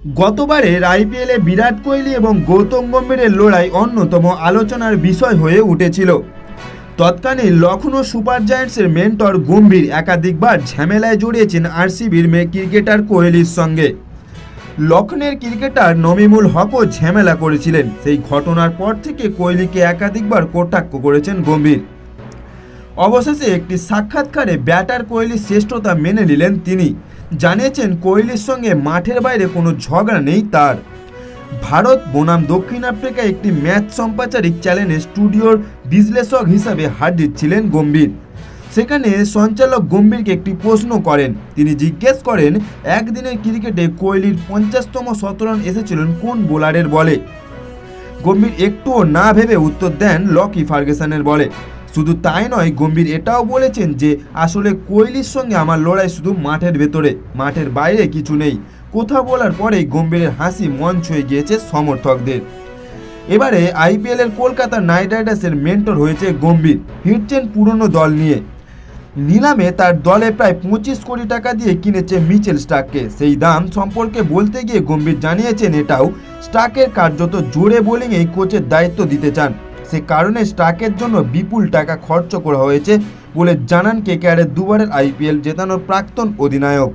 গতবারের আইপিএলে বিরাট কোহলি এবং গৌতম গম্ভীরের লড়াই অন্যতম আলোচনার বিষয় হয়ে উঠেছিল। তৎকালীন লখনৌ সুপার জায়ান্টসের মেন্টর গম্ভীর একাধিকবার ঝামেলায় জড়িয়েছেন আরসিবির মেয়ে ক্রিকেটার কোহলির সঙ্গে। লখনের ক্রিকেটার নমিমুল হকও ঝামেলা করেছিলেন। সেই ঘটনার পর থেকে কোহলিকে একাধিকবার কটাক্ষ করেছেন গম্ভীর। অবশেষে একটি সাক্ষাৎকারে ব্যাটার কোহলির শ্রেষ্ঠতা মেনে নিলেন তিনি। জানিয়েছেন কোহলির সঙ্গে মাঠের বাইরে কোনো ঝগড়া নেই তার। ভারত বনাম দক্ষিণ আফ্রিকা একটি ম্যাচ সম্প্রচারিক চ্যানেলে স্টুডিওর বিশ্লেষক হিসাবে হাজির ছিলেন গম্ভীর। সেখানে সঞ্চালক গম্ভীরকে একটি প্রশ্ন করেন, তিনি জিজ্ঞেস করেন, একদিনের ক্রিকেটে কোহলির পঞ্চাশতম শতরান এসেছিলেন কোন বোলারের বলে? গম্ভীর একটুও না ভেবে উত্তর দেন, লকি ফার্গেসনের বলে। শুধু তাই নয়, গম্ভীর এটাও বলেছেন যে আসলে কোহলির সঙ্গে আমার লড়াই শুধু মাঠের ভেতরে, মাঠের বাইরে কিছু নেই। কথা বলার পরেই গম্ভীরের হাসি মন ছুঁয়ে গিয়েছে সমর্থকদের। এবারে আইপিএল এর কলকাতা নাইট রাইডার্সের মেন্টর হয়েছে গম্ভীর ফিরছেন পুরনো দল নিয়ে। নিলামে তার দলে প্রায় পঁচিশ কোটি টাকা দিয়ে কিনেছে মিচেল স্টাককে। সেই দাম সম্পর্কে বলতে গিয়ে গম্ভীর জানিয়েছেন এটাও স্টাকের কার্যত জোরে বোলিংয়েই কোচের দায়িত্ব দিতে চান। সে কারণে স্টাকের জন্য বিপুল টাকা খরচ করা হয়েছে বলে জানান কেকেআরের দুবারের আইপিএল জেতানোর প্রাক্তন অধিনায়ক।